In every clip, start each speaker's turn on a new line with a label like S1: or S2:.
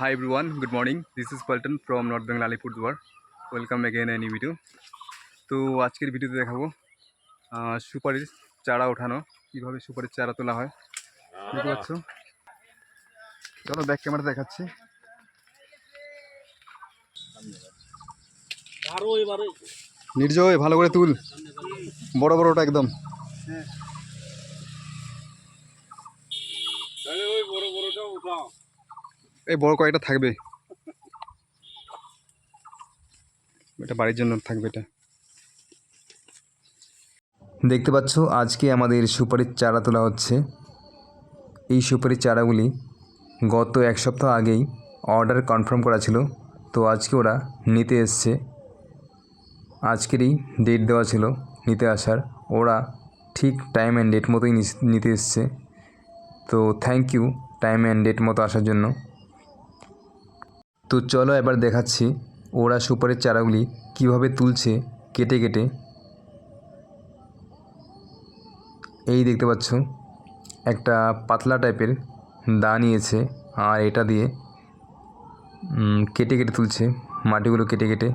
S1: Hi everyone, good morning. This is Paltan from North Bengal Alipurduar. Welcome again a new video. তো আজকের ভিডিওতে দেখাবো সুপারির চারা ওঠানো। কীভাবে সুপারির চারা তোলা হয় দেখতে পাচ্ছ? চলো ব্যাক ক্যামেরা দেখাচ্ছি। নির্জয় ভালো করে তুল। বড় বড়টা একদম।
S2: ওই বড় বড়টা উঠাও।
S1: এই বড় কয়েকটা থাকবে। এটা বাড়ির জন্য থাকবে এটা। দেখতে পাচ্ছ, আজকে আমাদের সুপারির চারা তোলা হচ্ছে। এই সুপারির চারাগুলি গত এক সপ্তাহ আগেই অর্ডার কনফার্ম করা ছিল, তো আজকে ওরা নিতে এসছে। আজকেরই ডেট দেওয়া ছিল নিতে আসার। ওরা ঠিক টাইম অ্যান্ড ডেট মতোই নিতে এসছে। তো thank you time and date মতো আসার জন্য। তো চলো এবার দেখাচ্ছি ওরা সুপারির চারাগুলি কীভাবে তুলছে কেটে কেটে। এই দেখতে পাচ্ছ, একটা পাতলা টাইপের দা নিয়েছে আর এটা দিয়ে কেটে কেটে তুলছে, মাটিগুলো কেটে কেটে।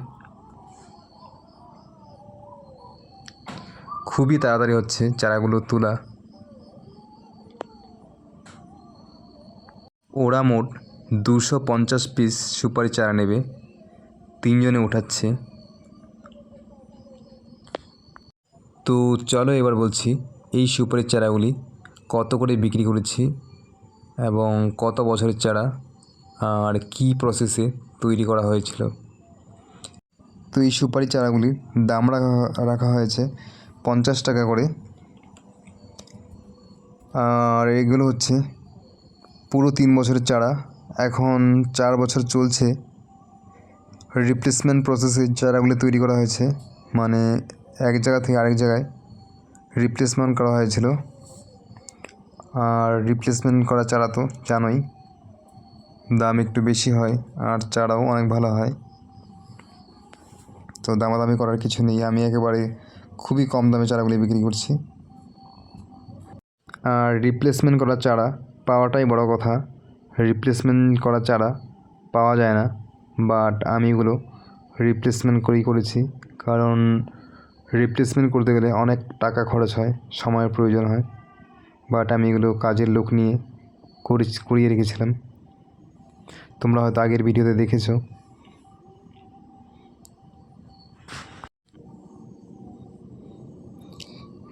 S1: খুবই তাড়াতাড়ি হচ্ছে চারাগুলো তোলা। ওরা মোট দুশো পঞ্চাশ পিস সুপারি চারা নেবে। তিনজনে উঠাচ্ছে। তো চলো এবার বলছি, এই সুপারির চারাগুলি কত করে বিক্রি করেছি এবং কত বছরের চারা, আর কি প্রসেসে তৈরি করা হয়েছিল। তো এই সুপারি চারাগুলির দাম রাখা রাখা হয়েছে পঞ্চাশ টাকা করে। আর এগুলো হচ্ছে পুরো তিন বছরের চারা। এখন চার বছর চলছে। রিপ্লেসমেন্ট প্রসেসে চারাগুলি তৈরি করা হয়েছে। মানে এক জায়গা থেকে আরেক জায়গায় রিপ্লেসমেন্ট করা হয়েছিল। আর রিপ্লেসমেন্ট করা চারা তো জানোই, দাম একটু বেশি হয় আর চারাও অনেক ভালো হয়। তো দামাদামি করার কিছু নেই, আমি একেবারে খুবই কম দামে চারাগুলি বিক্রি করছি। আর রিপ্লেসমেন্ট করা চারা পাওয়াটাই বড় কথা। রিপ্লেসমেন্ট করা চারা পাওয়া যায় না। বাট আমি এগুলো রিপ্লেসমেন্ট করেই করেছি। কারণ রিপ্লেসমেন্ট করতে গেলে অনেক টাকা খরচ হয়, সময়ের প্রয়োজন হয়। বাট আমি এগুলো কাজের লোক নিয়ে করে, করিয়ে রেখেছিলাম। তোমরা হয়তো আগের ভিডিওতে দেখেছ।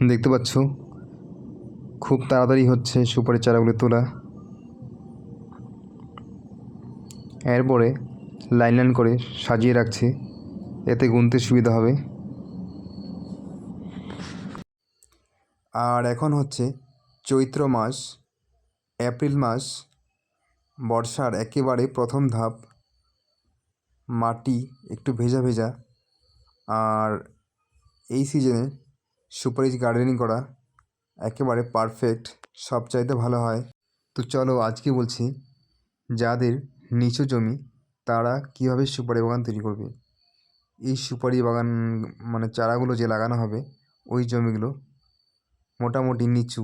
S1: দেখতে পাচ্ছ, খুব তাড়াতাড়ি হচ্ছে সুপারি চারাগুলো তোলা। এরপরে লাইন লাইন করে সাজিয়ে রাখছি। এতে গুনতে সুবিধা হবে। আর এখন হচ্ছে চৈত্র মাস, এপ্রিল মাস, বর্ষার একেবারে প্রথম ধাপ। মাটি একটু ভেজা ভেজা। আর এই সিজনে সুপারিশ গার্ডেনিং করা একেবারে পারফেক্ট সবচাইতে ভালো হয়। তো চলো আজকে বলছি, যাদের নিচু জমি, তারা কীভাবে সুপারি বাগান তৈরি করবে? এই সুপারি বাগান মানে চারাগুলো যে লাগানো হবে, ওই জমিগুলো মোটামুটি নিচু।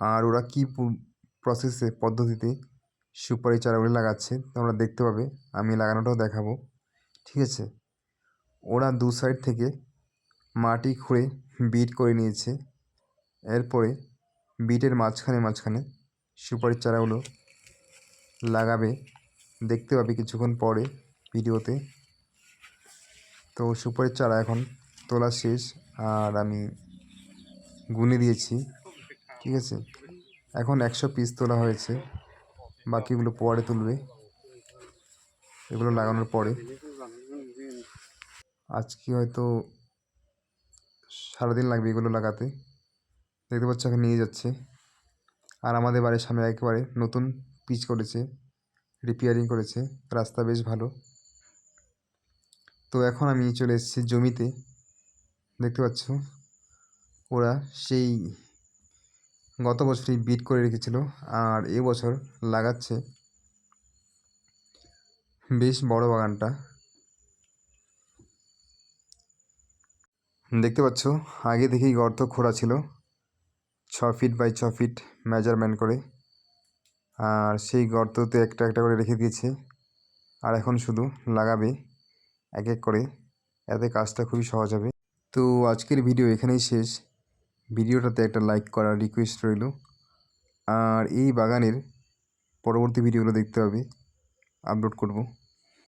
S1: আর ওরা কী প্রসেসে পদ্ধতিতে সুপারি চারাগুলি লাগাচ্ছে, তোমরা দেখতে পাবে। আমি লাগানোটাও দেখাবো। ঠিক আছে? ওরা দু সাইড থেকে মাটি খুঁড়ে বিট করে নিয়েছে। এরপরে বিটের মাঝখানে মাঝখানে সুপারির চারাগুলো লাগাবে। দেখতে পাবি কিছুক্ষণ পরে ভিডিওতে। তো সুপারির চারা এখন তোলা শেষ, আর আমি গুনে দিয়েছি, ঠিক আছে? এখন একশো পিস তোলা হয়েছে, বাকিগুলো পরে তুলবে। এগুলো লাগানোর পরে। আজকে হয়তো সারাদিন লাগবে এগুলো লাগাতে। দেখতে পাচ্ছ এখন নিয়ে যাচ্ছে। আর আমাদের বাড়ির সামনে একেবারে নতুন পিচ করেছে। রিপেয়ারিং করেছে, রাস্তা বেশ ভালো। তো এখন আমি চলে এসেছি জমিতে, দেখতে পাচ্ছ? ওরা সেই গত বছরই বিট করে রেখেছিল, আর এবছর লাগাচ্ছে বেশ বড় বাগানটা। দেখতে পাচ্ছ? আগে থেকেই গর্ত খোঁড়া ছিল, ছ ফিট বাই ছ ফিট মেজারমেন্ট করে। আর সেই গর্ততে একটা একটা করে রেখে দিয়েছে। আর এখন শুধু লাগাবে এক এক করে। এতে কাজটা খুবই সহজ হবে। তো আজকের ভিডিও এখানেই শেষ। ভিডিওটাতে একটা লাইক করার রিকোয়েস্ট রইল। আর এই বাগানের পরবর্তী ভিডিওগুলো দেখতে হবে। আপলোড করব।